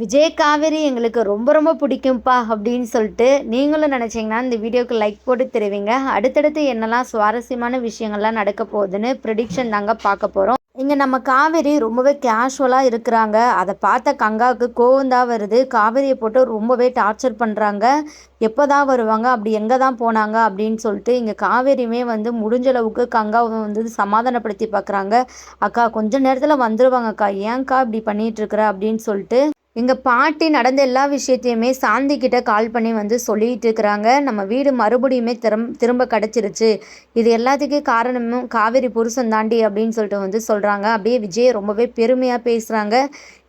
விஜய் காவேரி எங்களுக்கு ரொம்ப ரொம்ப பிடிக்கும்ப்பா அப்படின்னு சொல்லிட்டு நீங்களும் நினச்சிங்கன்னா இந்த வீடியோக்கு லைக் போட்டு தெரிவிங்க. அடுத்தடுத்து என்னெல்லாம் சுவாரஸ்யமான விஷயங்கள்லாம் நடக்க போகுதுன்னு ப்ரிடிக்ஷன் தாங்க பார்க்க போகிறோம் இங்கே நம்ம காவேரி ரொம்பவே கேஷுவலாக இருக்கிறாங்க. அதை பார்த்த கங்காவுக்கு கோவம் தான் வருது. காவேரியை போட்டு ரொம்பவே டார்ச்சர் பண்ணுறாங்க எப்போ தான் வருவாங்க? அப்படி எங்கே தான் போனாங்க? அப்படின்னு சொல்லிட்டு இங்கே காவேரியுமே வந்து முடிஞ்ச அளவுக்கு கங்காவை வந்து சமாதானப்படுத்தி பார்க்குறாங்க. அக்கா கொஞ்ச நேரத்தில் வந்துடுவாங்க அக்கா ஏன்க்கா இப்படி பண்ணிகிட்ருக்குற அப்படின்னு சொல்லிட்டு எங்கள் பாட்டி நடந்த எல்லா விஷயத்தையுமே சாந்திக்கிட்ட கால் பண்ணி வந்து சொல்லிகிட்டு இருக்கிறாங்க நம்ம வீடு மறுபடியுமே திரும் திரும்ப கிடச்சிருச்சு. இது எல்லாத்துக்கும் காரணமும் காவேரி புருஷன் தாண்டி அப்படின்னு சொல்லிட்டு வந்து சொல்கிறாங்க அப்படியே விஜய் ரொம்பவே பெருமையாக பேசுகிறாங்க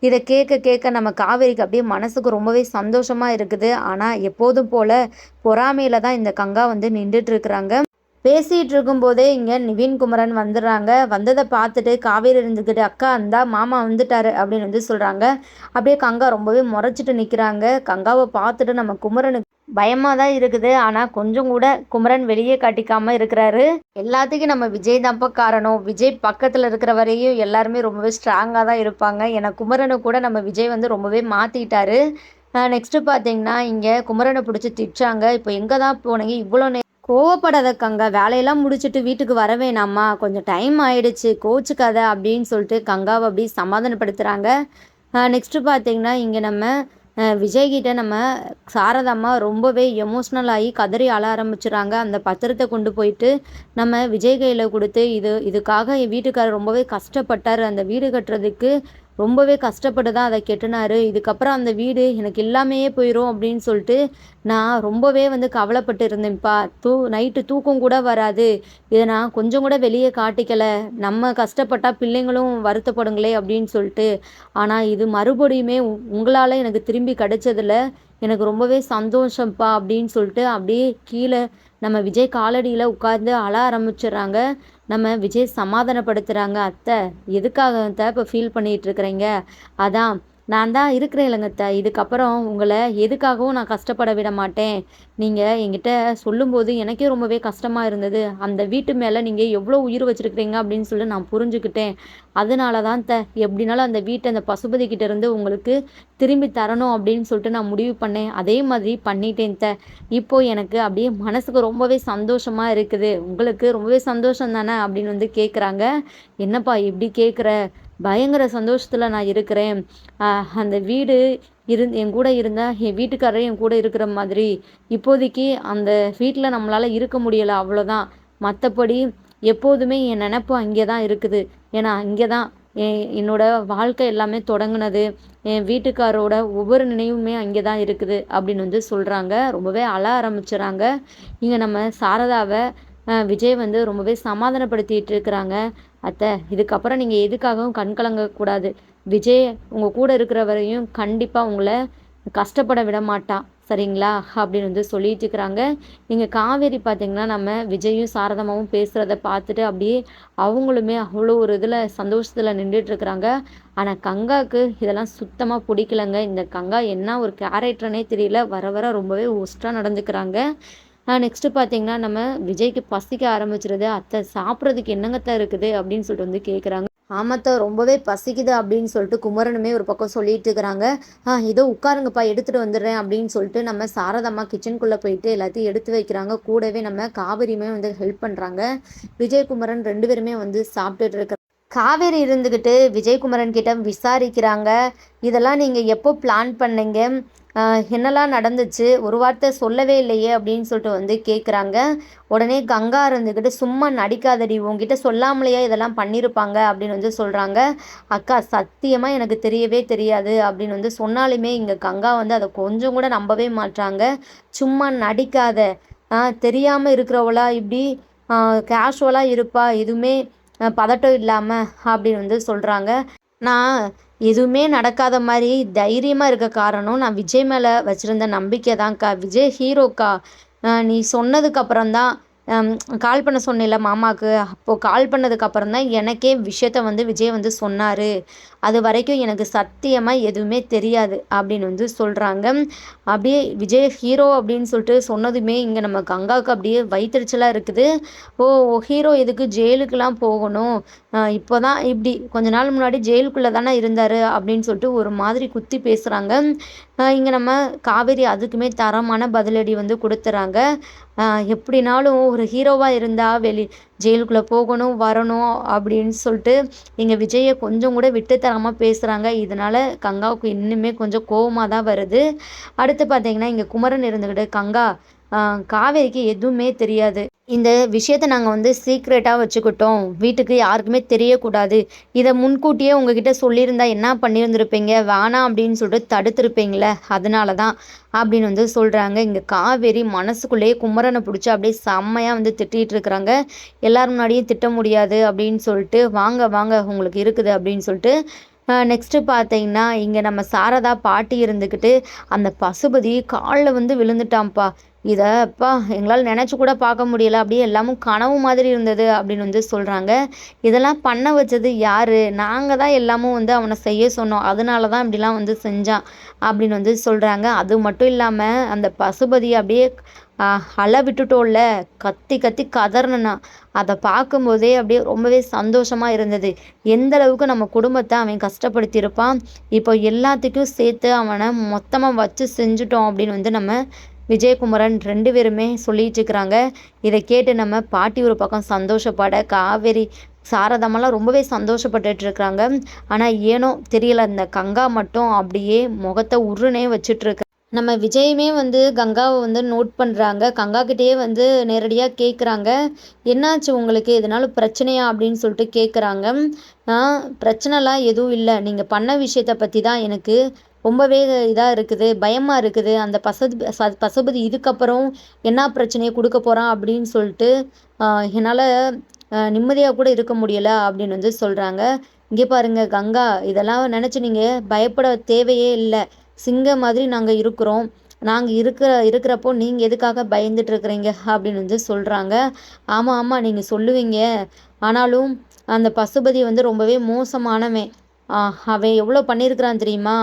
இதை கேட்க கேட்க நம்ம காவேரிக்கு அப்படியே மனசுக்கு ரொம்பவே சந்தோஷமாக இருக்குது. ஆனால் எப்போதும் போல் பொறாமையில் தான் இந்த கங்கா வந்து நின்றுட்டு இருக்கிறாங்க. பேசிகிட்டு இருக்கும்போதே இங்கே நிவின் குமரன் வந்துடுறாங்க. வந்ததை பார்த்துட்டு காவேரி இருந்துக்கிட்டு அக்கா இந்தா மாமா வந்துட்டாரு அப்படின்னு வந்து சொல்கிறாங்க அப்படியே கங்கா ரொம்பவே முறைச்சிட்டு நிற்கிறாங்க கங்காவை பார்த்துட்டு நம்ம குமரனுக்கு பயமாக தான் இருக்குது. ஆனால் கொஞ்சம் கூட குமரன் வெளியே காட்டிக்காமல் இருக்கிறாரு. எல்லாத்துக்கும் நம்ம விஜய் தான்ப்பா காரணம். விஜய் பக்கத்தில் இருக்கிற வரையும் எல்லாருமே ரொம்பவே ஸ்ட்ராங்காக தான் இருப்பாங்க. ஏன்னா குமரனை கூட நம்ம விஜய் வந்து ரொம்பவே மாற்றிக்கிட்டாரு நெக்ஸ்ட்டு பார்த்தீங்கன்னா இங்கே குமரனை பிடிச்சி திட்டாங்க இப்போ எங்கே தான் போனீங்க? இவ்வளோ நே கோவப்படாத கங்கா வேலையெல்லாம் முடிச்சுட்டு வீட்டுக்கு வர வேணாமா கொஞ்சம் டைம் ஆயிடுச்சு. கோச்சுக்காத அப்படின்னு சொல்லிட்டு கங்காவை அப்படி சமாதானப்படுத்துகிறாங்க நெக்ஸ்ட்டு பார்த்தீங்கன்னா இங்கே நம்ம விஜய்கிட்ட நம்ம சாரதாம்மா ரொம்பவே எமோஷ்னல் ஆகி கதறி அழ ஆரம்பிச்சுறாங்க. அந்த பத்திரத்தை கொண்டு போயிட்டு நம்ம விஜய் கையில் கொடுத்து இது இதுக்காக என் வீட்டுக்காரர் ரொம்பவே கஷ்டப்பட்டார். அந்த வீடு கட்டுறதுக்கு ரொம்பவே கஷ்டப்பட்டு தான் அதை கெட்டினாரு. இதுக்கப்புறம் அந்த வீடு எனக்கு இல்லாமையே போயிடும் அப்படின்னு சொல்லிட்டு நான் ரொம்பவே வந்து கவலைப்பட்டு இருந்தேன்ப்பா. தூ நைட்டு தூக்கம் கூட வராது. இதை நான் கொஞ்சம் கூட வெளியே காட்டிக்கலை. நம்ம கஷ்டப்பட்டால் பிள்ளைங்களும் வருத்தப்படுங்களே அப்படின்னு சொல்லிட்டு. ஆனால் இது மறுபடியுமே உங்களால் எனக்கு திரும்பி கிடைச்சதுல எனக்கு ரொம்பவே சந்தோஷம்ப்பா அப்படின்னு சொல்லிட்டு அப்படியே கீழே நம்ம விஜய் காலடியில் உட்கார்ந்து அழ ஆரம்பிச்சிடுறாங்க. நம்ம விஜய் சமாதானப்படுத்துகிறாங்க அத்தை. எதுக்காக அத்தை இப்போ ஃபீல் பண்ணிகிட்டு இருக்கிறீங்க? அதான் நான் தான் இருக்கிறேன் இல்லைங்க இதுக்கப்புறம் உங்களை எதுக்காகவும் நான் கஷ்டப்பட விட மாட்டேன். நீங்கள் என்கிட்ட சொல்லும்போது எனக்கே ரொம்பவே கஷ்டமாக இருந்தது. அந்த வீட்டு மேலே நீங்கள் எவ்வளோ உயிர் வச்சுருக்கிறீங்க அப்படின்னு சொல்லி நான் புரிஞ்சுக்கிட்டேன். அதனால தான் த எப்படினாலும் அந்த வீட்டை அந்த பசுபதி கிட்ட இருந்து உங்களுக்கு திரும்பி தரணும் அப்படின்னு சொல்லிட்டு நான் முடிவு பண்ணேன். அதே மாதிரி பண்ணிட்டேன் த இப்போ எனக்கு அப்படியே மனசுக்கு ரொம்பவே சந்தோஷமாக இருக்குது. உங்களுக்கு ரொம்பவே சந்தோஷம் தானே அப்படின்னு வந்து கேட்குறாங்க என்னப்பா இப்படி கேட்குற பயங்கர சந்தோஷத்தில் நான் இருக்கிறேன். அந்த வீடு இருந் என் கூட இருந்தால் என் வீட்டுக்காரரே என் கூட இருக்கிற மாதிரி இப்போதைக்கு அந்த வீட்டில் நம்மளால் இருக்க முடியலை அவ்வளோதான் மற்றபடி எப்போதுமே என் நினப்பு அங்கே தான் இருக்குது. ஏன்னா அங்கே தான் என்னோட வாழ்க்கை எல்லாமே தொடங்கினது. என் வீட்டுக்காரோட ஒவ்வொரு நினைவுமே அங்கே தான் இருக்குது அப்படின்னு வந்து சொல்கிறாங்க ரொம்பவே அழ ஆரம்பிச்சுறாங்க. இங்கே நம்ம சாரதாவை விஜய் வந்து ரொம்பவே சமாதானப்படுத்திட்டு இருக்கிறாங்க அத்தை இதுக்கப்புறம் நீங்கள் எதுக்காகவும் கண் கலங்கக்கூடாது விஜய் உங்கள் கூட இருக்கிற வரையும் கண்டிப்பாக உங்களை கஷ்டப்பட விட மாட்டான். சரிங்களா? அப்படின்னு வந்து சொல்லிட்டு இருக்கிறாங்க நீங்கள் காவேரி பார்த்தீங்கன்னா நம்ம விஜயும் சாரதமாவும் பேசுகிறத பார்த்துட்டு அப்படியே அவங்களுமே அவ்வளோ ஒரு இதில் சந்தோஷத்தில் நின்றுட்டுருக்குறாங்க. ஆனால் கங்காவுக்கு இதெல்லாம் சுத்தமாக பிடிக்கலங்க. இந்த கங்கா என்ன ஒரு கேரக்டர்னே தெரியல. வர வர ரொம்பவே ஒஸ்ட்டாக நடந்துக்கிறாங்க. நெக்ஸ்ட்டு பார்த்தீங்கன்னா நம்ம விஜய்க்கு பசிக்க ஆரம்பிச்சிருது. அத்தை சாப்பிட்றதுக்கு என்னங்கத்தான் இருக்குது அப்படின்னு சொல்லிட்டு வந்து கேட்குறாங்க ஆமாத்தா ரொம்பவே பசிக்குது அப்படின்னு சொல்லிட்டு குமரனுமே ஒரு பக்கம் சொல்லிட்டு இருக்கிறாங்க. ஆ இதோ உட்காருங்கப்பா எடுத்துகிட்டு வந்துடுறேன் அப்படின்னு சொல்லிட்டு நம்ம சாரதம்மா கிச்சனுக்குள்ளே போயிட்டு எல்லாத்தையும் எடுத்து வைக்கிறாங்க. கூடவே நம்ம காவேரியுமே வந்து ஹெல்ப் பண்ணுறாங்க விஜயகுமரன் ரெண்டு பேருமே வந்து சாப்பிட்டுட்டு இருக்கிற காவேரி இருந்துக்கிட்டு விஜயகுமரன் கிட்ட விசாரிக்கிறாங்க. இதெல்லாம் நீங்கள் எப்போ பிளான் பண்ணீங்க? என்னெல்லாம் நடந்துச்சு? ஒரு வார்த்தை சொல்லவே இல்லையே அப்படின்னு சொல்லிட்டு வந்து கேட்குறாங்க உடனே கங்கா இருந்துக்கிட்டு சும்மா நடிக்காதடி உங்ககிட்ட சொல்லாமலேயே இதெல்லாம் பண்ணியிருப்பாங்க அப்படின்னு வந்து சொல்கிறாங்க அக்கா சத்தியமாக எனக்கு தெரியவே தெரியாது அப்படின்னு வந்து சொன்னாலுமே இங்கே கங்கா வந்து அதை கொஞ்சம் கூட நம்பவே மாட்றாங்க. சும்மா நடிக்காத. தெரியாமல் இருக்கிறவளா இப்படி கேஷுவலாக இருப்பா. எதுவுமே பதட்டம் இல்லாமல் அப்படின்னு வந்து சொல்கிறாங்க நான் எதுவுமே நடக்காத மாதிரி தைரியமாக இருக்க காரணம் நான் விஜய் மேலே வச்சுருந்த நம்பிக்கை தான்க்கா. விஜய் ஹீரோக்கா நீ சொன்னதுக்கப்புறம் தான் கால் பண்ண சொன்னேன்ல மாமாவுக்கு அப்போது கால் பண்ணதுக்கப்புறம் தான் எனக்கே விஷயத்த வந்து விஜய் வந்து சொன்னார். அது வரைக்கும் எனக்கு சத்தியமாக எதுவுமே தெரியாது அப்படின்னு வந்து சொல்கிறாங்க அப்படியே விஜய் ஹீரோ அப்படின்னு சொல்லிட்டு சொன்னதுமே இங்கே நம்ம கங்காவுக்கு அப்படியே வயிற்றுச்சலாக இருக்குது. ஓ ஹீரோ எதுக்கு ஜெயிலுக்கெலாம் போகணும்? இப்போ தான் இப்படி கொஞ்ச நாள் முன்னாடி ஜெயிலுக்குள்ளே தானே இருந்தார் அப்படின்னு சொல்லிட்டு ஒரு மாதிரி குத்தி பேசுகிறாங்க இங்கே நம்ம காவேரி அதுக்குமே தரமான பதிலடி வந்து கொடுத்துறாங்க. எப்படினாலும் ஒரு ஹீரோவாக இருந்தால் வெளி ஜெயிலுக்குள்ளே போகணும் வரணும் அப்படின்னு சொல்லிட்டு இங்கே விஜயை கொஞ்சம் கூட விட்டுத்தராமல் பேசுகிறாங்க இதனால் கங்காவுக்கு இன்னுமே கொஞ்சம் கோவமாக தான் வருது. அடுத்து பார்த்தீங்கன்னா இங்கே குமரன் இருந்துக்கிட்டு கங்கா காவேரிக்கு எதுவுமே தெரியாது. இந்த விஷயத்த நாங்கள் வந்து சீக்ரெட்டாக வச்சுக்கிட்டோம். வீட்டுக்கு யாருக்குமே தெரியக்கூடாது. இதை முன்கூட்டியே உங்ககிட்ட சொல்லியிருந்தா என்ன பண்ணியிருந்துருப்பீங்க? வேணாம் அப்படின்னு சொல்லிட்டு தடுத்திருப்பீங்களே அதனால தான் அப்படின்னு வந்து சொல்கிறாங்க இங்கே காவேரி மனசுக்குள்ளேயே குமரனை பிடிச்சி அப்படியே செம்மையாக வந்து திட்டிகிட்டு இருக்கிறாங்க. எல்லாரும் முன்னாடியும் திட்ட முடியாது அப்படின்னு சொல்லிட்டு வாங்க வாங்க உங்களுக்கு இருக்குது அப்படின்னு சொல்லிட்டு நெக்ஸ்ட்டு பார்த்தீங்கன்னா இங்கே நம்ம சாரதா பாட்டி இருந்துக்கிட்டு அந்த பசுபதி காலில் வந்து விழுந்துட்டான்ப்பா. இதைப்பா எங்களால் நினச்சி கூட பார்க்க முடியல. அப்படியே எல்லாமும் கனவு மாதிரி இருந்தது அப்படின்னு வந்து சொல்கிறாங்க இதெல்லாம் பண்ண வச்சது யார்? நாங்கள் தான் எல்லாமும் வந்து அவனை செய்ய சொன்னோம். அதனால தான் இப்படிலாம் வந்து செஞ்சான் அப்படின்னு வந்து சொல்கிறாங்க அது மட்டும் இல்லாமல் அந்த பசுபதி அப்படியே அழ விட்டுட்டோம்ல. கத்தி கத்தி கதறனா அதை பார்க்கும்போதே அப்படியே ரொம்பவே சந்தோஷமாக இருந்தது. எந்த அளவுக்கு நம்ம குடும்பத்தை அவன் கஷ்டப்படுத்தியிருப்பான். இப்போ எல்லாத்துக்கும் சேர்த்து அவனை மொத்தமாக வச்சு செஞ்சுட்டோம் அப்படின்னு வந்து நம்ம விஜயகுமரன் ரெண்டு பேருமே சொல்லிட்டு இருக்கிறாங்க. இதை கேட்டு நம்ம பாட்டி ஒரு பக்கம் சந்தோஷப்பட காவேரி சாரதமெல்லாம் ரொம்பவே சந்தோஷப்பட்டுட்டு இருக்கிறாங்க. ஆனால் ஏனோ தெரியல இந்த கங்கா மட்டும் அப்படியே முகத்தை உருனே வச்சுட்டு நம்ம விஜயுமே வந்து கங்காவை வந்து நோட் பண்ணுறாங்க கங்காக்கிட்டேயே வந்து நேரடியாக கேட்குறாங்க என்னாச்சு உங்களுக்கு? இதனால் பிரச்சனையா? அப்படின்னு சொல்லிட்டு கேட்குறாங்க பிரச்சனைலாம் எதுவும் இல்லை. நீங்கள் பண்ண விஷயத்த பற்றி தான் எனக்கு ரொம்பவே இதாக இருக்குது. பயமாக இருக்குது. அந்த பசது பசுபதி இதுக்கப்புறம் என்ன பிரச்சனையை கொடுக்க போகிறான் அப்படின்னு சொல்லிட்டு என்னால் நிம்மதியாக கூட இருக்க முடியலை அப்படின்னு வந்து சொல்கிறாங்க இங்கே பாருங்கள் கங்கா. இதெல்லாம் நினச்சி நீங்கள் பயப்பட தேவையே இல்லை. சிங்கம் மாதிரி நாங்கள் இருக்கிறோம். நாங்கள் இருக்கிற இருக்கிறப்போ நீங்கள் எதுக்காக பயந்துட்டு இருக்கிறீங்க அப்படின்னு வந்து சொல்கிறாங்க ஆமாம் ஆமாம் நீங்கள் சொல்லுவீங்க. ஆனாலும் அந்த பசுபதி வந்து ரொம்பவே மோசமானவன். அவன் எவ்வளோ பண்ணியிருக்கிறான் தெரியுமா?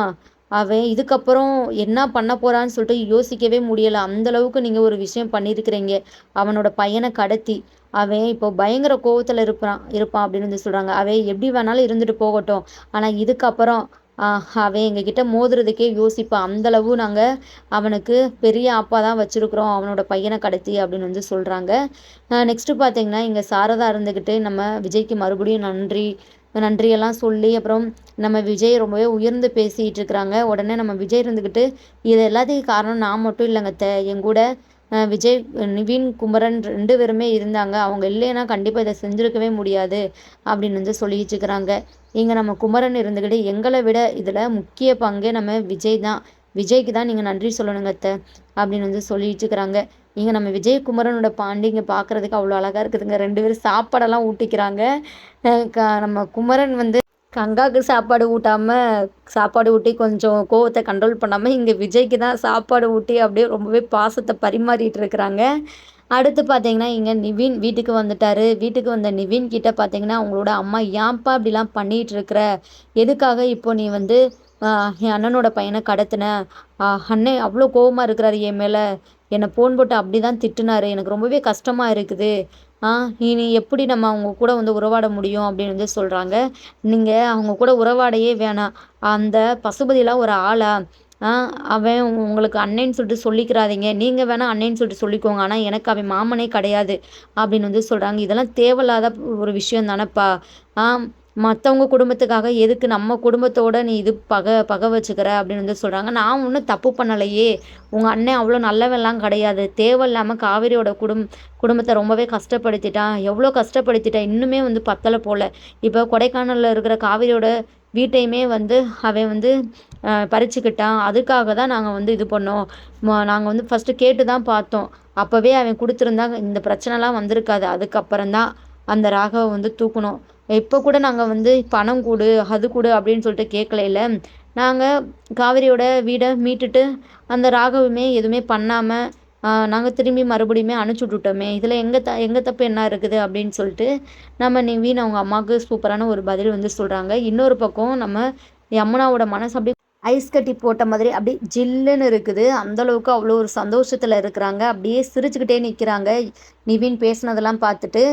அவன் இதுக்கப்புறம் என்ன பண்ண போகிறான்னு சொல்லிட்டு யோசிக்கவே முடியலை. அந்தளவுக்கு நீங்கள் ஒரு விஷயம் பண்ணியிருக்கிறீங்க. அவனோட பையனை கடத்தி. அவன் இப்போ பயங்கர கோவத்தில் இருப்பான் இருப்பான் அப்படின்னு வந்து சொல்கிறாங்க அவன் எப்படி வேணாலும் இருந்துட்டு போகட்டும். ஆனால் இதுக்கப்புறம் அவன் எங்ககிட்ட மோதுறதுக்கே யோசிப்பான் அந்தளவு நாங்கள் அவனுக்கு பெரிய அப்பா தான் வச்சுருக்குறோம். அவனோட பையனை கடத்தி அப்படின்னு வந்து சொல்கிறாங்க நெக்ஸ்ட்டு பார்த்தீங்கன்னா இங்கே சாரதா இருந்துக்கிட்டு நம்ம விஜய்க்கு மறுபடியும் நன்றி நன்றியெல்லாம் சொல்லி அப்புறம் நம்ம விஜய் ரொம்பவே உயர்ந்து பேசிகிட்டு இருக்கிறாங்க. உடனே நம்ம விஜய் இருந்துக்கிட்டு இது எல்லாத்துக்கும் காரணம் நான் மட்டும் இல்லைங்க த என் கூட விஜய் நிவின் குமரன் ரெண்டு பேருமே இருந்தாங்க. அவங்க இல்லைன்னா கண்டிப்பாக இதை செஞ்சுருக்கவே முடியாது அப்படின்னு வந்து சொல்லிட்டு இருக்கிறாங்க. இங்கே நம்ம குமரன் இருந்துக்கிட்டு எங்களை விட இதில் முக்கிய பங்கே நம்ம விஜய் தான். விஜய்க்கு தான் நீங்கள் நன்றி சொல்லணுங்க அத்தை அப்படின்னு வந்து சொல்லிட்டு இருக்கிறாங்க. இங்கே நம்ம விஜயகுமரனோட பாண்டி இங்கே பார்க்குறதுக்கு அவ்வளோ அழகாக இருக்குதுங்க. ரெண்டு பேரும் சாப்பாடெல்லாம் ஊட்டிக்கிறாங்க. நம்ம குமரன் வந்து கங்காவுக்கு சாப்பாடு ஊட்டாமல் சாப்பாடு ஊட்டி கொஞ்சம் கோவத்தை கண்ட்ரோல் பண்ணாமல் இங்கே விஜய்க்கு தான் சாப்பாடு ஊட்டி அப்படியே ரொம்பவே பாசத்தை பரிமாறிட்டு இருக்கிறாங்க. அடுத்து பார்த்தீங்கன்னா இங்கே நிவின் வீட்டுக்கு வந்துட்டார். வீட்டுக்கு வந்த நிவின் கிட்ட பார்த்தீங்கன்னா அவங்களோட அம்மா ஏன்ப்பா இப்படிலாம் பண்ணிகிட்டு இருக்கிற? எதுக்காக இப்போ நீ வந்து என் அண்ணனோட பையனை கடத்தின? அண்ணன் அவ்வளோ கோவமாக இருக்கிறாரு என் மேலே. என்னை ஃபோன் போட்டு அப்படி தான் திட்டினாரு. எனக்கு ரொம்பவே கஷ்டமாக இருக்குது. இனி எப்படி நம்ம அவங்க கூட வந்து உறவாட முடியும் அப்படின்னு வந்து சொல்கிறாங்க நீங்கள் அவங்க கூட உறவாடையே வேணாம். அந்த பசுபதியெலாம் ஒரு ஆளா? அவன் உங்களுக்கு அண்ணன்னு சொல்லிட்டு சொல்லிக்கிறாதீங்க. நீங்கள் வேணால் அண்ணன்னு சொல்லிட்டு சொல்லிக்கோங்க. ஆனால் எனக்கு அவன் மாமனே கிடையாது அப்படின்னு வந்து சொல்கிறாங்க இதெல்லாம் தேவையில்லாத ஒரு விஷயம் தானேப்பா. மற்றவங்க குடும்பத்துக்காக எதுக்கு நம்ம குடும்பத்தோட நீ இது பகை பகை வச்சுக்கிற அப்படின்னு வந்து சொல்கிறாங்க நான் ஒன்றும் தப்பு பண்ணலையே. உங்கள் அண்ணன் அவ்வளோ நல்லவெல்லாம் கிடையாது. தேவையில்லாமல் காவேரியோட குடும் குடும்பத்தை ரொம்பவே கஷ்டப்படுத்திட்டான். எவ்வளோ கஷ்டப்படுத்திட்டான் இன்னுமே வந்து பத்தலை போல். இப்போ கொடைக்கானலில் இருக்கிற காவேரியோட வீட்டையுமே வந்து அவன் வந்து பறிச்சுக்கிட்டான். அதுக்காக தான் நாங்கள் வந்து இது பண்ணோம். நாங்கள் வந்து ஃபஸ்ட்டு கேட்டு தான் பார்த்தோம். அப்போவே அவன் கொடுத்துருந்தா இந்த பிரச்சனைலாம் வந்திருக்காது. அதுக்கப்புறம் தான் அந்த ராகவை வந்து தூக்கணும் இப்போ கூட நாங்கள் வந்து பணம் கொடு அது கொடு அப்படின்னு சொல்லிட்டு கேட்கலைல நாங்கள் காவிரியோட வீடை மீட்டுட்டு அந்த ராகவுமே எதுவுமே பண்ணாமல் நாங்கள் திரும்பி மறுபடியுமே அனுப்பிச்சி விட்டுட்டோமே. இதில் எங்கள் த எங்கள் தப்பு என்ன இருக்குது அப்படின்னு சொல்லிட்டு நம்ம நிவீன் அவங்க அம்மாவுக்கு சூப்பரான ஒரு பதில் வந்து சொல்கிறாங்க இன்னொரு பக்கம் நம்ம யமுனாவோட மனசு அப்படியே ஐஸ் கட்டி போட்ட மாதிரி அப்படியே ஜில்லுன்னு இருக்குது. அந்தளவுக்கு அவ்வளோ ஒரு சந்தோஷத்தில் இருக்கிறாங்க. அப்படியே சிரிச்சுக்கிட்டே நிற்கிறாங்க நிவின் பேசுனதெல்லாம் பார்த்துட்டு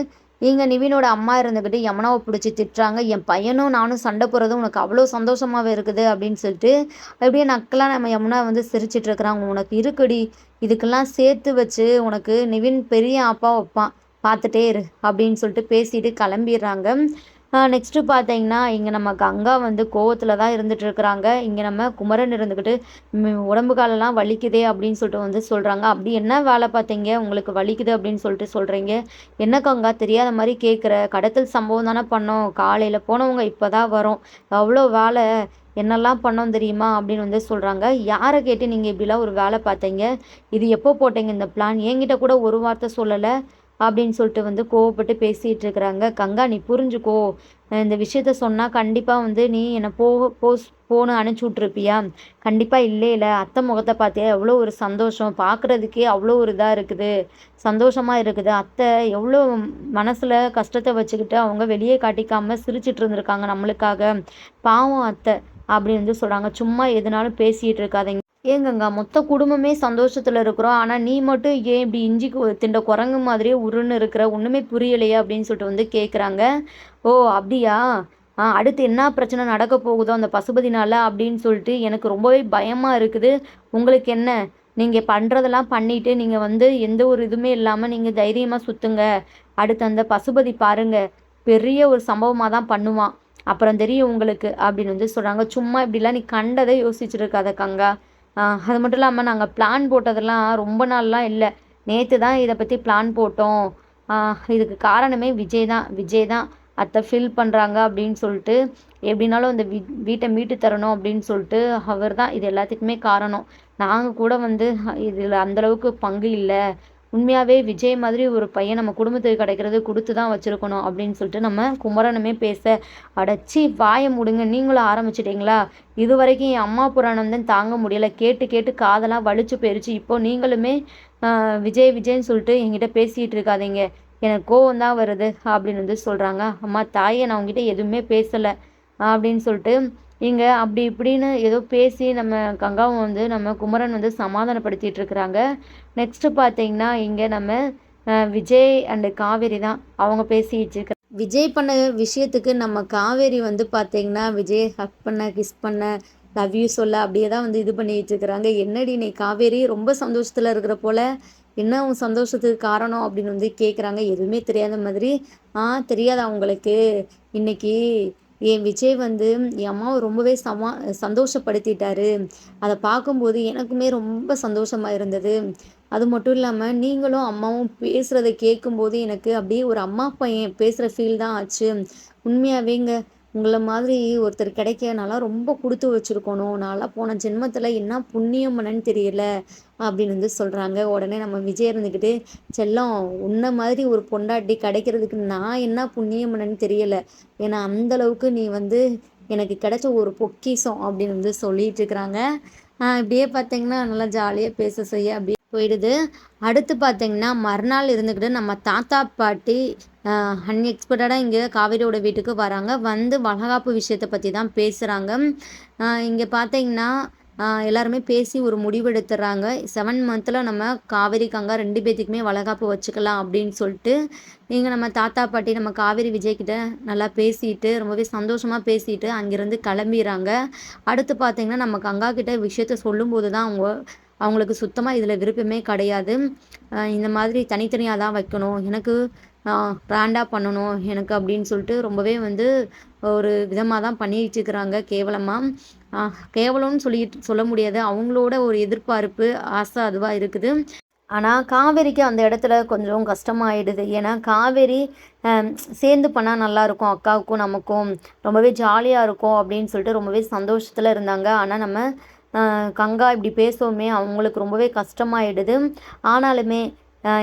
இங்கே நிவினோட அம்மா இருந்துக்கிட்டு யமுனாவை பிடிச்சி திட்டுறாங்க. என் பையனும் நானும் சண்டை போகிறதும் உனக்கு அவ்வளோ சந்தோஷமாகவே இருக்குது அப்படின்னு சொல்லிட்டு அப்படியே நக்கெல்லாம் நம்ம யமுனா வந்து சிரிச்சிட்ருக்குறாங்க உனக்கு இருக்குடி. இதுக்கெல்லாம் சேர்த்து வச்சு உனக்கு நிவின் பெரிய அப்பா வைப்பான். பார்த்துட்டே இரு அப்படின்னு சொல்லிட்டு பேசிட்டு கிளம்பிடுறாங்க. நெக்ஸ்ட்டு பார்த்தீங்கன்னா இங்கே நம்ம கங்கா வந்து கோவத்தில் தான் இருந்துட்டு இருக்கிறாங்க இங்கே நம்ம குமரன் இருந்துக்கிட்டு உடம்பு காலெல்லாம் வலிக்குதே அப்படின்னு சொல்லிட்டு வந்து சொல்கிறாங்க அப்படி என்ன வேலை பார்த்தீங்க? உங்களுக்கு வலிக்குது அப்படின்னு சொல்லிட்டு சொல்கிறீங்க என்ன கங்கா தெரியாத மாதிரி கேட்குற கடத்தல் சம்பவம் தானே பண்ணோம். காலையில் போனவங்க இப்போ தான் வரும். அவ்வளோ வேலை. என்னெல்லாம் பண்ணோம் தெரியுமா? அப்படின்னு வந்து சொல்கிறாங்க யாரை கேட்டு நீங்கள் இப்படிலாம் ஒரு வேலை பார்த்தீங்க? இது எப்போ போட்டீங்க இந்த பிளான் என்கிட்ட கூட ஒரு வார்த்தை சொல்லலை. அப்படின்னு சொல்லிட்டு வந்து கோவப்பட்டு பேசிகிட்டு இருக்கிறாங்க. கங்கா நீ புரிஞ்சுக்கோ. இந்த விஷயத்த சொன்னால் கண்டிப்பாக வந்து நீ என்னை போ போஸ் போன்னு அனுப்பிச்சி விட்ருப்பியா கண்டிப்பாக இல்லை இல்லை. அத்தை முகத்தை பார்த்தியா? எவ்வளோ ஒரு சந்தோஷம். பார்க்குறதுக்கே அவ்வளோ ஒரு இதாக இருக்குது. சந்தோஷமாக இருக்குது. அத்தை எவ்வளோ மனசில் கஷ்டத்தை வச்சுக்கிட்டு அவங்க வெளியே காட்டிக்காமல் சிரிச்சிட்டு இருந்திருக்காங்க நம்மளுக்காக. பாவம் அத்தை அப்படின்னு வந்து சொல்கிறாங்க சும்மா எதுனாலும் பேசிகிட்டு இருக்காதீங்க. ஏங்கங்க மொத்த குடும்பமே சந்தோஷத்தில் இருக்கிறோம். ஆனால் நீ மட்டும் ஏன் இப்படி இஞ்சி திண்ட குரங்கு மாதிரியே உருன்னு இருக்கிற? ஒன்றுமே புரியலையே அப்படின்னு சொல்லிட்டு வந்து கேட்குறாங்க ஓ அப்படியா? ஆ அடுத்து என்ன பிரச்சனை நடக்க போகுதோ அந்த பசுபதினால அப்படின்னு சொல்லிட்டு எனக்கு ரொம்பவே பயமாக இருக்குது. உங்களுக்கு என்ன? நீங்கள் பண்ணுறதெல்லாம் பண்ணிவிட்டு நீங்கள் வந்து எந்த ஒரு இதுவுமே இல்லாமல் நீங்கள் தைரியமாக சுற்றுங்க அடுத்து அந்த பசுபதி பாருங்கள் பெரிய ஒரு சம்பவமாக தான் பண்ணுவான். அப்புறம் தெரியும் உங்களுக்கு அப்படின்னு வந்து சொல்கிறாங்க சும்மா இப்படிலாம் நீ கண்டதை யோசிச்சுட்டு இருக்காத கங்கா. அது மட்டும் இல்லாமல் நாங்கள் பிளான் போட்டதெல்லாம் ரொம்ப நாள்லாம் இல்லை. நேற்று தான் இதை பற்றி பிளான் போட்டோம். இதுக்கு காரணமே விஜய் தான். விஜய் தான் அத்தை ஃபில் பண்ணுறாங்க அப்படின்னு சொல்லிட்டு எப்படினாலும் அந்த வீ வீட்டை மீட்டு தரணும் அப்படின்னு சொல்லிட்டு அவர் தான் இது எல்லாத்துக்குமே காரணம். நாங்கள் கூட வந்து இதில் அந்தளவுக்கு பங்கு இல்லை. உண்மையாகவே விஜய் மாதிரி ஒரு பையன் நம்ம குடும்பத்துக்கு கிடைக்கிறது கொடுத்து தான் வச்சுருக்கணும் அப்படின்னு சொல்லிட்டு நம்ம குமரனுமே பேச அடைச்சி வாயை முடுங்க. நீங்களும் ஆரம்பிச்சிட்டிங்களா? இது வரைக்கும் என் அம்மா புராணம் தான் தாங்க முடியலை. கேட்டு கேட்டு காதெல்லாம் வலிச்சு போயிடுச்சு இப்போ நீங்களுமே விஜய் விஜய்ன்னு சொல்லிட்டு என்கிட்ட பேசிகிட்டு இருக்காதீங்க. எனக்கு கோவம் தான் வருது அப்படின்னு வந்து சொல்கிறாங்க அம்மா தாயை நான் உங்ககிட்ட எதுவுமே பேசலை அப்படின்னு சொல்லிட்டு இங்கே அப்படி இப்படின்னு ஏதோ பேசி நம்ம கங்காவும் வந்து நம்ம குமரன் வந்து சமாதானப்படுத்திட்டு இருக்கிறாங்க நெக்ஸ்ட்டு பார்த்தீங்கன்னா இங்கே நம்ம விஜய் அண்டு காவேரி தான் அவங்க பேசிட்டு இருக்க விஜய் பண்ண விஷயத்துக்கு நம்ம காவேரி வந்து பார்த்தீங்கன்னா விஜய் ஹக் பண்ண கிஸ் பண்ண லவ் யூ சொல்ல அப்படியே தான் வந்து இது பண்ணிட்டு இருக்கிறாங்க என்னடி நீ காவேரி ரொம்ப சந்தோஷத்தில் இருக்கிற போல என்ன உன் சந்தோஷத்துக்கு காரணம் அப்படின்னு வந்து கேட்குறாங்க எதுவுமே தெரியாத மாதிரி ஆ தெரியாதா உங்களுக்கு இன்னைக்கு என் விஜய் வந்து என் அம்மாவை ரொம்பவே சமா சந்தோஷப்படுத்திட்டாரு. அதை பார்க்கும்போது எனக்குமே ரொம்ப சந்தோஷமாக இருந்தது. அது மட்டும் இல்லாமல் நீங்களும் அம்மாவும் பேசுகிறத கேட்கும்போது எனக்கு அப்படியே ஒரு அம்மா பையன் பேசுகிற ஃபீல் தான் ஆச்சு. உண்மையாகவேங்க உங்களை மாதிரி ஒருத்தர் கிடைக்க நான்லாம் ரொம்ப கொடுத்து வச்சுருக்கணும். நான்லாம் போன ஜென்மத்தில் என்ன புண்ணியம் பண்ணன்னு தெரியல அப்படின்னு வந்து சொல்கிறாங்க உடனே நம்ம விஜய் இருந்துக்கிட்டு செல்லம் உன்ன மாதிரி ஒரு பொண்டாட்டி கிடைக்கிறதுக்கு நான் என்ன புண்ணியம் பண்ணன்னு தெரியல. ஏன்னா அந்தளவுக்கு நீ வந்து எனக்கு கிடைச்ச ஒரு பொக்கிசம் அப்படின்னு வந்து சொல்லிட்டு இருக்கிறாங்க. இப்படியே பார்த்தீங்கன்னா நல்லா ஜாலியாக பேச செய்ய அப்படியே போயிடுது. அடுத்து பார்த்தீங்கன்னா மறுநாள் இருந்துக்கிட்டு நம்ம தாத்தா பாட்டி அன்எக்ஸ்பெக்டடாக இங்கே காவேரியோட வீட்டுக்கு வராங்க. வந்து வளகாப்பு விஷயத்தை பற்றி தான் பேசுகிறாங்க இங்கே பார்த்தீங்கன்னா எல்லாருமே பேசி ஒரு முடிவு எடுத்துடுறாங்க செவன் மந்தில் நம்ம காவேரி கங்கா ரெண்டு பேர்த்துக்குமே வளகாப்பு வச்சுக்கலாம் அப்படின்னு சொல்லிட்டு இங்கே நம்ம தாத்தா பாட்டி நம்ம காவேரி விஜய்கிட்ட நல்லா பேசிட்டு ரொம்பவே சந்தோஷமாக பேசிட்டு அங்கேருந்து கிளம்பிடுறாங்க அடுத்து பார்த்தீங்கன்னா நம்ம கங்கா கிட்ட விஷயத்த சொல்லும்போது தான் அவங்க அவங்களுக்கு சுத்தமாக இதில் விருப்பமே கிடையாது. இந்த மாதிரி தனித்தனியாக தான் வைக்கணும். எனக்கு பிராண்டாக பண்ணணும் எனக்கு அப்படின்னு சொல்லிட்டு ரொம்பவே வந்து ஒரு விதமாக தான் பண்ணிட்டு இருக்கிறாங்க கேவலமாக கேவலம்னு சொல்லிட்டு சொல்ல முடியாது. அவங்களோட ஒரு எதிர்பார்ப்பு ஆசை அதுவாக இருக்குது. ஆனால் காவேரிக்கு அந்த இடத்துல கொஞ்சம் கஷ்டமாயிடுது. ஏன்னா காவேரி சேர்ந்து பண்ணால் நல்லாயிருக்கும் அக்காவுக்கும் நமக்கும் ரொம்பவே ஜாலியாக இருக்கும் அப்படின்னு சொல்லிட்டு ரொம்பவே சந்தோஷத்தில் இருந்தாங்க. ஆனால் நம்ம கங்கா இப்படி பேசுவோமே அவங்களுக்கு ரொம்பவே கஷ்டமாயிடுது. ஆனாலுமே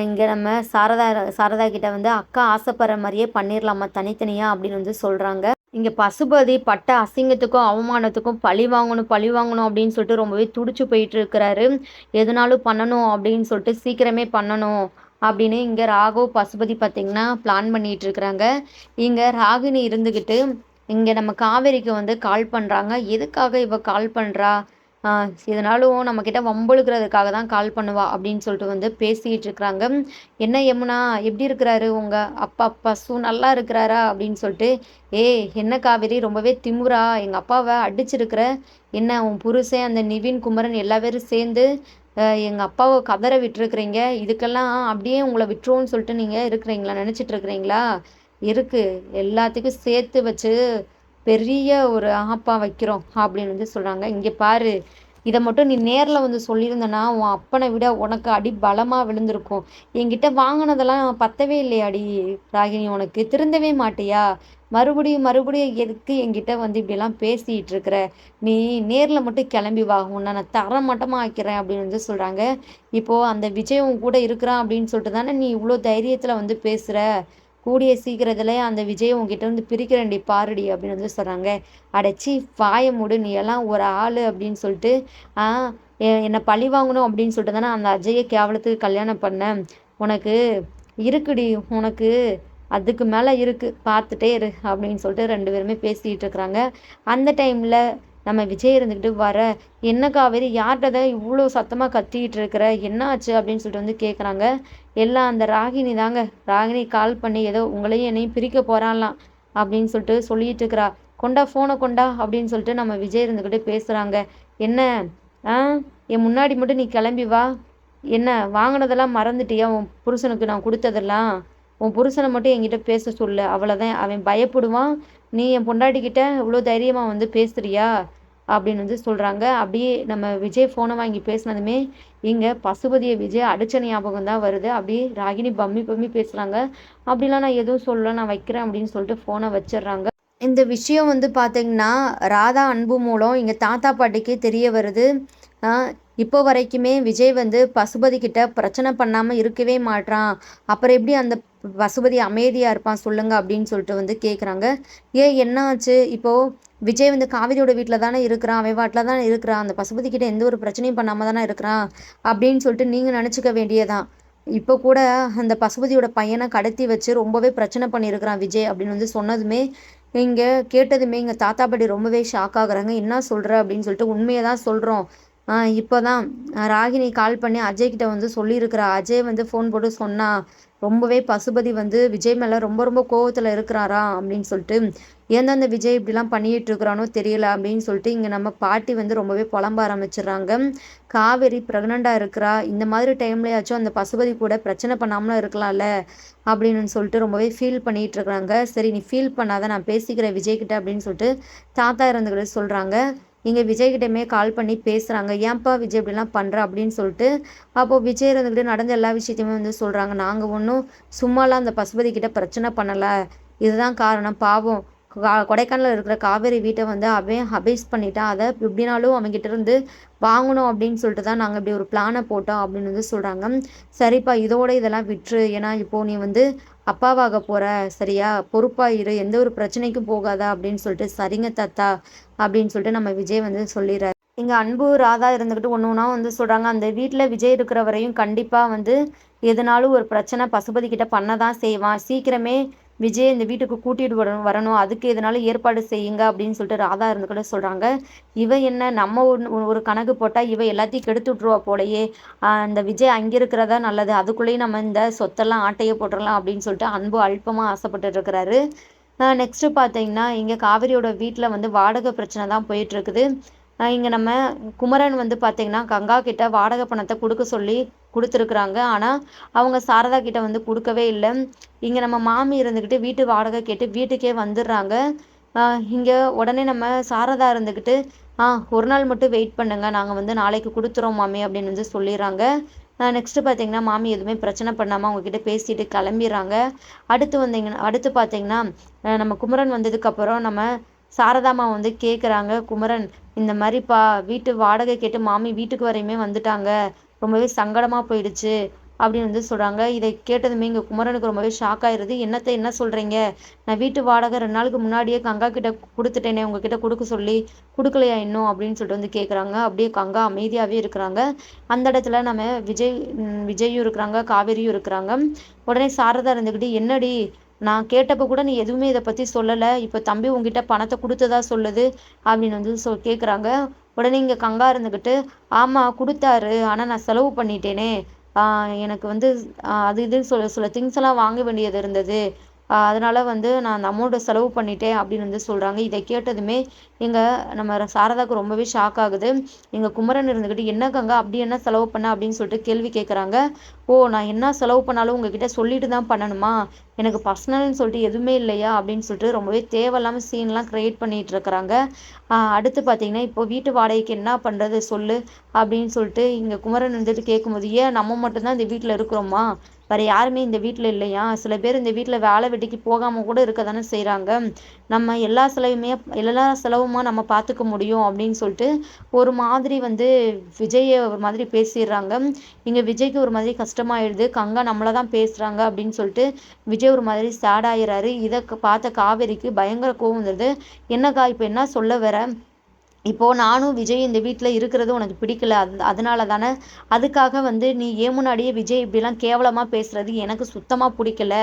இங்கே நம்ம சாரதா சாரதா கிட்ட வந்து அக்கா ஆசைப்படுற மாதிரியே பண்ணிடலாமா தனித்தனியாக அப்படின்னு வந்து சொல்கிறாங்க இங்கே பசுபதி பட்ட அசிங்கத்துக்கும் அவமானத்துக்கும் பழி வாங்கணும் பழி வாங்கணும் அப்படின்னு சொல்லிட்டு ரொம்பவே துடிச்சு போயிட்டு இருக்கிறாரு எதுனாலும் பண்ணணும் அப்படின்னு சொல்லிட்டு சீக்கிரமே பண்ணணும் அப்படின்னு இங்கே ராகவ் பசுபதி பார்த்திங்கன்னா பிளான் பண்ணிகிட்டு இருக்கிறாங்க இங்கே ராகினி இருந்துக்கிட்டு இங்கே நம்ம காவேரிக்கு வந்து கால் பண்ணுறாங்க எதுக்காக இவ கால் பண்ணுறா இதனாலும் நம்மக்கிட்ட வம்பழுக்கிறதுக்காக தான் கால் பண்ணுவா அப்படின்னு சொல்லிட்டு வந்து பேசிக்கிட்டு இருக்கிறாங்க. என்ன யமுனா எப்படி இருக்கிறாரு உங்கள் அப்பா பசு நல்லா இருக்கிறாரா அப்படின்னு சொல்லிட்டு ஏ என்ன காவேரி ரொம்பவே திமுறா எங்கள் அப்பாவை அடிச்சிருக்கிற என்ன உன் புருஷன் அந்த நிவின் குமரன் எல்லா பேரும் சேர்ந்து எங்கள் அப்பாவை கதற விட்டுருக்குறீங்க இதுக்கெல்லாம் அப்படியே உங்களை விட்டுருவோன்னு சொல்லிட்டு நீங்கள் இருக்கிறீங்களா நினச்சிட்டு இருக்கிறீங்களா? இருக்குது எல்லாத்துக்கும் சேர்த்து வச்சு பெரிய ஒரு ஆப்பா வைக்கிறோம் அப்படின்னு வந்து சொல்கிறாங்க இங்கே பாரு இதை மட்டும் நீ நேரில் வந்து சொல்லியிருந்தனா உன் அப்பனை விட உனக்கு அடி பலமாக விழுந்திருக்கும். என்கிட்ட வாங்கினதெல்லாம் பத்தவே இல்லையாடி ராகினி உனக்கு திருந்தவே மாட்டியா? மறுபடியும் மறுபடியும் எதுக்கு என்கிட்ட வந்து இப்படிலாம் பேசிகிட்டு இருக்கிற? நீ நேரில் மட்டும் கிளம்பி வா உன்னை நான் தர மட்டமாக ஆக்கிறேன் அப்படின்னு வந்து சொல்கிறாங்க இப்போது அந்த விஜய் உன் கூட இருக்கிறான் அப்படின்னு சொல்லிட்டு தானே நீ இவ்வளோ தைரியத்தில் வந்து பேசுகிற கூடிய சீக்கிரத்தில் அந்த விஜய் உங்ககிட்ட வந்து பிரிக்கிறேன்டி பாருடி அப்படின்னு வந்து சொல்கிறாங்க அடைச்சி வாய மூடு நீ எல்லாம் ஒரு ஆள் அப்படின்னு சொல்லிட்டு என்னை பழி வாங்கணும் அப்படின்னு சொல்லிட்டு தானே அந்த அஜயை கேவலத்துக்கு கல்யாணம் பண்ணேன் உனக்கு இருக்குடி உனக்கு அதுக்கு மேலே இருக்குது பார்த்துட்டே இரு அப்படின்னு சொல்லிட்டு ரெண்டு பேருமே பேசிகிட்டு இருக்கிறாங்க. அந்த டைமில் நம்ம விஜய் இருந்துக்கிட்டு வர என்ன காவேரி யார்கிட்ட தான் இவ்வளோ சத்தமாக கத்திக்கிட்டு இருக்கிற என்ன ஆச்சு அப்படின்னு சொல்லிட்டு வந்து கேட்குறாங்க எல்லாம் அந்த ராகினி தாங்க. ராகினி கால் பண்ணி ஏதோ உங்களையும் என்னையும் பிரிக்க போகிறான்லாம் அப்படின்னு சொல்லிட்டு சொல்லிட்டு இருக்கிறா. கொண்டா ஃபோனை கொண்டா அப்படின்னு சொல்லிட்டு நம்ம விஜய் இருந்துக்கிட்டு பேசுகிறாங்க என்ன? ஆ? என் முன்னாடி மட்டும் நீ கிளம்பி வா. என்ன வாங்கினதெல்லாம் மறந்துட்டியா? உன் புருஷனுக்கு நான் கொடுத்ததெல்லாம்? உன் புருஷனை மட்டும் என்கிட்ட பேச சொல்லு. அவ்வளோதான் அவன் பயப்படுவான். நீ என் பொண்டாட்டிக்கிட்ட இவ்வளோ தைரியமாக வந்து பேசுறியா? அப்படின்னு வந்து சொல்கிறாங்க அப்படியே நம்ம விஜய் ஃபோனை வாங்கி பேசினதுமே இங்கே பசுபதியை விஜய் அடித்த ஞாபகம் தான் வருது. அப்படியே ராகினி பம்மி பம்மி பேசுகிறாங்க அப்படிலாம் நான் எதுவும் சொல்லலை நான் வைக்கிறேன் அப்படின்னு சொல்லிட்டு ஃபோனை வச்சிடுறாங்க. இந்த விஷயம் வந்து பார்த்திங்கன்னா ராதா அன்பு மூலம் இங்கே தாத்தா பாட்டிக்கு தெரிய வருது. இப்போ வரைக்குமே விஜய் வந்து பசுபதி கிட்ட பிரச்சனை பண்ணாமல் இருக்கவே மாட்டான் அப்புறம் எப்படி அந்த பசுபதி அமைதியாக இருப்பான் சொல்லுங்க அப்படின்னு சொல்லிட்டு வந்து கேட்குறாங்க ஏன் என்ன ஆச்சு இப்போது விஜய் வந்து காவிரியோட வீட்டில் தானே இருக்கிறான் அவன் வாட்டில் தானே இருக்கிறான் அந்த பசுபதி கிட்ட எந்த ஒரு பிரச்சனையும் பண்ணாமல் தானே இருக்கிறான் அப்படின்னு சொல்லிட்டு நீங்கள் நினச்சிக்க வேண்டியதான் இப்போ கூட அந்த பசுபதியோட பையனை கடத்தி வச்சு ரொம்பவே பிரச்சனை பண்ணியிருக்கிறான் விஜய் அப்படின்னு வந்து சொன்னதுமே இங்கே கேட்டதுமே இங்கே தாத்தா பாட்டி ரொம்பவே ஷாக் ஆகுறாங்க. என்ன சொல்கிற அப்படின்னு சொல்லிட்டு உண்மையை தான் சொல்கிறோம் இப்போ தான் ராகினி கால் பண்ணி அஜய் கிட்ட வந்து சொல்லியிருக்கிறா. அஜய் வந்து ஃபோன் போட்டு சொன்னா ரொம்பவே பசுபதி வந்து விஜய் மேலே ரொம்ப ரொம்ப கோவத்தில் இருக்கிறாரா அப்படின்னு சொல்லிட்டு ஏன் அந்த விஜய் இப்படிலாம் பண்ணிட்டு இருக்கிறானோ தெரியல அப்படின்னு சொல்லிட்டு இங்கே நம்ம பாட்டி வந்து ரொம்பவே புலம்ப ஆரம்பிச்சிடுறாங்க. காவேரி ப்ரெக்னெண்ட்டாக இருக்கிறா. இந்த மாதிரி டைம்லையாச்சும் அந்த பசுபதி கூட பிரச்சனை பண்ணாமலும் இருக்கலாம்ல அப்படின்னு சொல்லிட்டு ரொம்பவே ஃபீல் பண்ணிகிட்டு இருக்கிறாங்க. சரி நீ ஃபீல் பண்ணாத நான் பேசிக்கிறேன் விஜய்கிட்ட அப்படின்னு சொல்லிட்டு தாத்தா இருந்துக்கிட்டு சொல்கிறாங்க இங்கே விஜய்கிட்டமே கால் பண்ணி பேசுகிறாங்க ஏன்ப்பா விஜய் இப்படிலாம் பண்ணுற அப்படின்னு சொல்லிட்டு அப்போது விஜய் இருந்துக்கிட்டு நடந்த எல்லா விஷயத்தையுமே வந்து சொல்கிறாங்க நாங்கள் ஒன்றும் சும்மாலாம் அந்த பசுபதி கிட்ட பிரச்சனை பண்ணலை. இதுதான் காரணம். பாவம். கொடைக்கானலில் இருக்கிற காவேரி வீட்டை வந்து அவன் அபேஸ் பண்ணிட்டான். அதை எப்படினாலும் அவங்ககிட்ட இருந்து வாங்கணும் அப்படின்னு சொல்லிட்டு தான் நாங்கள் இப்படி ஒரு பிளானை போட்டோம் அப்படின்னு வந்து சொல்கிறாங்க சரிப்பா இதோட இதெல்லாம் விட்டுரு. ஏன்னா இப்போது நீ வந்து அப்பாவாக போகிற சரியா? பொறுப்பாக இரு எந்த ஒரு பிரச்சனைக்கும் போகாதா? அப்படின்னு சொல்லிட்டு சரிங்க தாத்தா அப்படின்னு சொல்லிட்டு நம்ம விஜய் வந்து சொல்லிடுறாரு. இங்கே அன்பு ராதா இருந்துக்கிட்டு ஒன்று ஒன்றா வந்து சொல்கிறாங்க அந்த வீட்டில் விஜய் இருக்கிற வரையும் கண்டிப்பாக வந்து எதனாலும் ஒரு பிரச்சனை பசுபதி கிட்ட பண்ண தான் செய்வான். சீக்கிரமே விஜய் இந்த வீட்டுக்கு கூட்டிகிட்டு வரணும் வரணும். அதுக்கு எதனாலும் ஏற்பாடு செய்யுங்க அப்படின்னு சொல்லிட்டு ராதா இருந்து கூட சொல்கிறாங்க இவ என்ன நம்ம ஒன்று ஒரு கணக்கு போட்டால் இவ எல்லாத்தையும் கெடுத்து விட்ருவா போலையே. அந்த விஜய் அங்கே இருக்கிறதா நல்லது. அதுக்குள்ளேயும் நம்ம இந்த சொத்தெல்லாம் ஆட்டையை போட்டுடலாம் அப்படின்னு சொல்லிட்டு அன்பு அல்பமாக ஆசைப்பட்டு இருக்கிறாரு. நெக்ஸ்ட்டு பார்த்தீங்கன்னா இங்கே காவிரியோட வீட்டில் வந்து வாடகை பிரச்சனை தான் போயிட்டுருக்குது இங்கே நம்ம குமரன் வந்து பார்த்திங்கன்னா கங்கா கிட்ட வாடகை பணத்தை கொடுக்க சொல்லி கொடுத்துருக்குறாங்க. ஆனால் அவங்க சாரதா கிட்ட வந்து கொடுக்கவே இல்லை. இங்கே நம்ம மாமி இருந்துக்கிட்டு வீட்டு வாடகை கேட்டு வீட்டுக்கே வந்துடுறாங்க. இங்கே உடனே நம்ம சாரதா இருந்துக்கிட்டு ஆ ஒரு நாள் மட்டும் வெயிட் பண்ணுங்கள் நாங்கள் வந்து நாளைக்கு கொடுத்துறோம் மாமி அப்படின்னு வந்து சொல்லிடுறாங்க. நெக்ஸ்ட்டு பார்த்தீங்கன்னா மாமி எதுவுமே பிரச்சனை பண்ணாமல் அவங்கக்கிட்ட பேசிட்டு கிளம்பிடுறாங்க. அடுத்து வந்தீங்கன்னா அடுத்து பார்த்தீங்கன்னா நம்ம குமரன் வந்ததுக்கப்புறம் நம்ம சாரதாமா வந்து கேட்குறாங்க குமரன் இந்த மாதிரிப்பா வீட்டு வாடகை கேட்டு மாமி வீட்டுக்கு வரையுமே வந்துட்டாங்க. ரொம்பவே சங்கடமாக போயிடுச்சு அப்படின்னு வந்து சொல்கிறாங்க இதை கேட்டதுமே இங்கே குமரனுக்கு ரொம்பவே ஷாக் ஆயிடுது என்னத்தை என்ன சொல்கிறீங்க நான் வீட்டு வாடகை ரெண்டு நாளுக்கு முன்னாடியே கங்கா கிட்ட கொடுத்துட்டேனே உங்ககிட்ட கொடுக்க சொல்லி கொடுக்கலையா இன்னும்? அப்படின்னு சொல்லிட்டு வந்து கேட்குறாங்க அப்படியே கங்கா அமைதியாகவே இருக்கிறாங்க. அந்த இடத்துல நம்ம விஜய் விஜயும் இருக்கிறாங்க காவேரியும் இருக்கிறாங்க. உடனே சாரதா இருந்துக்கிட்டு என்னடி நான் கேட்டப்போ கூட நீ எதுவுமே இதை பற்றி சொல்லலை. இப்போ தம்பி உங்ககிட்ட பணத்தை கொடுத்ததா சொல்லுது அப்படின்னு வந்து சொ கேட்குறாங்க உடனே இங்கே கங்கா இருந்துக்கிட்டு ஆமாம் கொடுத்தாரு. ஆனால் நான் செலவு பண்ணிட்டேனே. எனக்கு வந்து அது இது சொல்ல சில திங்ஸ் எல்லாம் வாங்க வேண்டியது இருந்தது. அதனால் வந்து நான் அந்த அமௌண்ட்டை செலவு பண்ணிட்டேன் அப்படின்னு வந்து சொல்கிறாங்க இதை கேட்டதுமே எங்கள் நம்ம சாரதாவுக்கு ரொம்பவே ஷாக் ஆகுது. எங்கள் குமரன் இருந்துக்கிட்டு என்ன கங்கா அப்படி என்ன செலவு பண்ண? அப்படின்னு சொல்லிட்டு கேள்வி கேட்குறாங்க ஓ நான் என்ன செலவு பண்ணாலும் உங்ககிட்ட சொல்லிட்டு தான் பண்ணணுமா? எனக்கு பர்சனல்னு சொல்லிட்டு எதுவுமே இல்லையா? அப்படின்னு சொல்லிட்டு ரொம்பவே தேவையில்லாமல் சீன்லாம் க்ரியேட் பண்ணிகிட்டு இருக்கிறாங்க. அடுத்து பார்த்தீங்கன்னா இப்போ வீட்டு வாடகைக்கு என்ன பண்ணுறது சொல்லு அப்படின்னு சொல்லிட்டு இங்கே குமரன் இருந்துட்டு கேட்கும்போது ஏன் நம்ம மட்டும்தான் இந்த வீட்டில் இருக்கிறோமா? வேறு யாருமே இந்த வீட்டில் இல்லையா? சில பேர் இந்த வீட்டில் வேலை வெட்டிக்கு போகாமல் கூட இருக்க தானே செய்கிறாங்க நம்ம எல்லா செலவுமே எல்லா செலவுமா நம்ம பார்த்துக்க முடியும் அப்படின்னு சொல்லிட்டு ஒரு மாதிரி வந்து விஜயை ஒரு மாதிரி பேசிடுறாங்க. இங்கே விஜய்க்கு ஒரு மாதிரி கஷ்டமாயிடுது. கங்கா நம்மளை தான் பேசுகிறாங்க அப்படின்னு சொல்லிட்டு விஜய் ஒரு மாதிரி சேட் ஆயிடுறாரு இதை பார்த்த காவேரிக்கு பயங்கர கோவம் வந்துடுது என்னக்கா இப்போ என்ன சொல்ல வர? இப்போது நானும் விஜய் இந்த வீட்டில் இருக்கிறது உனக்கு பிடிக்கல. அது அதனால தானே அதுக்காக வந்து நீ ஏன் முன்னாடியே விஜய் இப்படிலாம் கேவலமாக பேசுகிறது எனக்கு சுத்தமாக பிடிக்கல.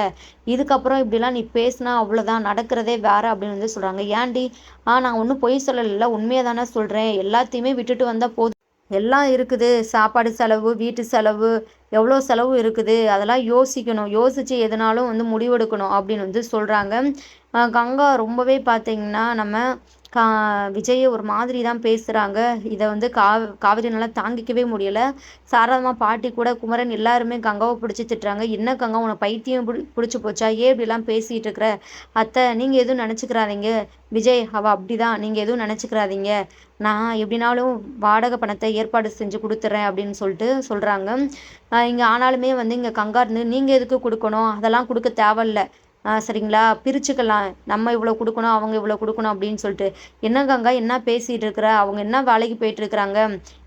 இதுக்கப்புறம் இப்படிலாம் நீ பேசினா அவ்வளோதான் நடக்கிறதே வேறு அப்படின்னு வந்து சொல்கிறாங்க ஏன்டி? ஆ நான் ஒன்றும் பொய் சொல்லலை உண்மையை தானே சொல்கிறேன் எல்லாத்தையுமே விட்டுட்டு வந்தால் போதும். எல்லாம் இருக்குது. சாப்பாடு செலவு வீட்டு செலவு எவ்வளோ செலவு இருக்குது? அதெல்லாம் யோசிக்கணும். யோசித்து எதுனாலும் வந்து முடிவெடுக்கணும் அப்படின்னு வந்து சொல்கிறாங்க கங்கா ரொம்பவே பார்த்திங்கன்னா நம்ம கா விஜயை ஒரு மாதிரி தான் பேசுகிறாங்க இதை வந்து கா காவிரினால தாங்கிக்கவே முடியலை. சாரதமாக பாட்டி கூட குமரன் எல்லாருமே கங்காவை பிடிச்சி திட்டுறாங்க. என்ன கங்கா உனக்கு பைத்தியம் பிடி பிடிச்சி போச்சா? ஏன் இப்படிலாம் பேசிகிட்டு இருக்கிற? அத்தை நீங்கள் எதுவும் நினச்சிக்கிறாதீங்க. விஜய் அவள் அப்படி தான் நீங்கள் எதுவும் நினச்சிக்கிறாதீங்க. நான் எப்படினாலும் வாடகை பணத்தை ஏற்பாடு செஞ்சு கொடுத்துட்றேன் அப்படின்னு சொல்லிட்டு சொல்கிறாங்க இங்கே ஆனாலுமே வந்து இங்கே கங்கா இருந்து நீங்கள் எதுக்கு கொடுக்கணும்? அதெல்லாம் கொடுக்க தேவையில்ல. சரிங்களா? பிரிச்சுக்கலாம். நம்ம இவ்வளோ கொடுக்கணும் அவங்க இவ்வளோ கொடுக்கணும் அப்படின்னு சொல்லிட்டு. என்ன கங்கா என்ன பேசிகிட்டு இருக்கிற? அவங்க என்ன வேலைக்கு போயிட்டுருக்குறாங்க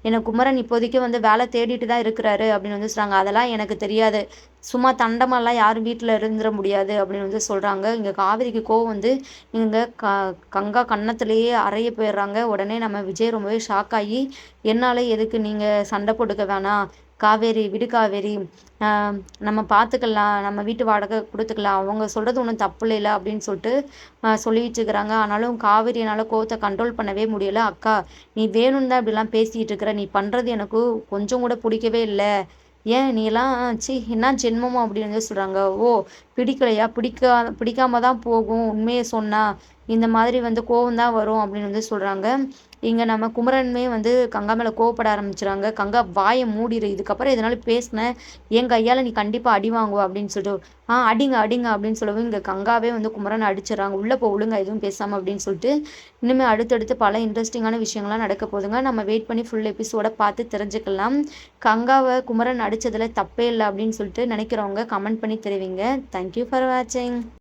எனக்கு குமரன் இப்போதைக்கு வந்து வேலை தேடிட்டு தான் இருக்கிறாரு அப்படின்னு வந்து சொல்கிறாங்க அதெல்லாம் எனக்கு தெரியாது. சும்மா தண்டமெல்லாம் யாரும் வீட்டில் இருந்துட முடியாது அப்படின்னு வந்து சொல்கிறாங்க இங்கே காவிரிக்கு கோவம் வந்து இங்கே க கங்கா கன்னத்துலேயே அறைய போயிடுறாங்க. உடனே நம்ம விஜய் ரொம்பவே ஷாக் ஆகி என்னால் எதுக்கு நீங்கள் சண்டை போட்டுக்க வேணாம். காவேரி விடு காவேரி நம்ம பார்த்துக்கலாம் நம்ம வீட்டு வாடகை கொடுத்துக்கலாம். அவங்க சொல்கிறது ஒன்றும் தப்பு இல்லை அப்படின்னு சொல்லிட்டு சொல்லிட்டு இருக்கிறாங்க. ஆனாலும் காவேரி என்னால் கோவத்தை கண்ட்ரோல் பண்ணவே முடியலை. அக்கா நீ வேணும்னு தான் இப்படிலாம் பேசிகிட்டு இருக்கிற. நீ பண்ணுறது எனக்கு கொஞ்சம் கூட பிடிக்கவே இல்லை. ஏன் நீலாம் சி என்ன ஜென்மமோ அப்படின்னு வந்து சொல்கிறாங்க ஓ பிடிக்கலையா? பிடிக்கா பிடிக்காம தான் போகும். உண்மையை சொன்னால் இந்த மாதிரி வந்து கோவம் தான் வரும் அப்படின்னு வந்து சொல்கிறாங்க இங்கே நம்ம குமரனுமே வந்து கங்கா மேலே கோவப்பட ஆரம்பிச்சுறாங்க. கங்கா வாயை மூடிடு இதுக்கப்புறம் இதனால பேசினேன் என் கையால் நீ கண்டிப்பாக அடி வாங்குவ அப்படின்னு சொல்லிட்டு ஆ அடிங்க அடிங்க அப்படின்னு சொல்லவும் இங்கே கங்காவே வந்து குமரன் அடிச்சிடறாங்க. உள்ளே போ ஒழுங்கா எதுவும் பேசாமல் அப்படின்னு சொல்லிட்டு இனிமேல் அடுத்தடுத்து பல இன்ட்ரெஸ்டிங்கான விஷயங்கள்லாம் நடக்க போதுங்க நம்ம வெயிட் பண்ணி ஃபுல் எபிசோட பார்த்து தெரிஞ்சுக்கலாம். கங்காவை குமரன் அடித்ததில் தப்பே இல்லை அப்படின்னு சொல்லிட்டு நினைக்கிறவங்க கமெண்ட் பண்ணி தெரிவிங்க. தேங்க்யூ ஃபார் வாட்சிங்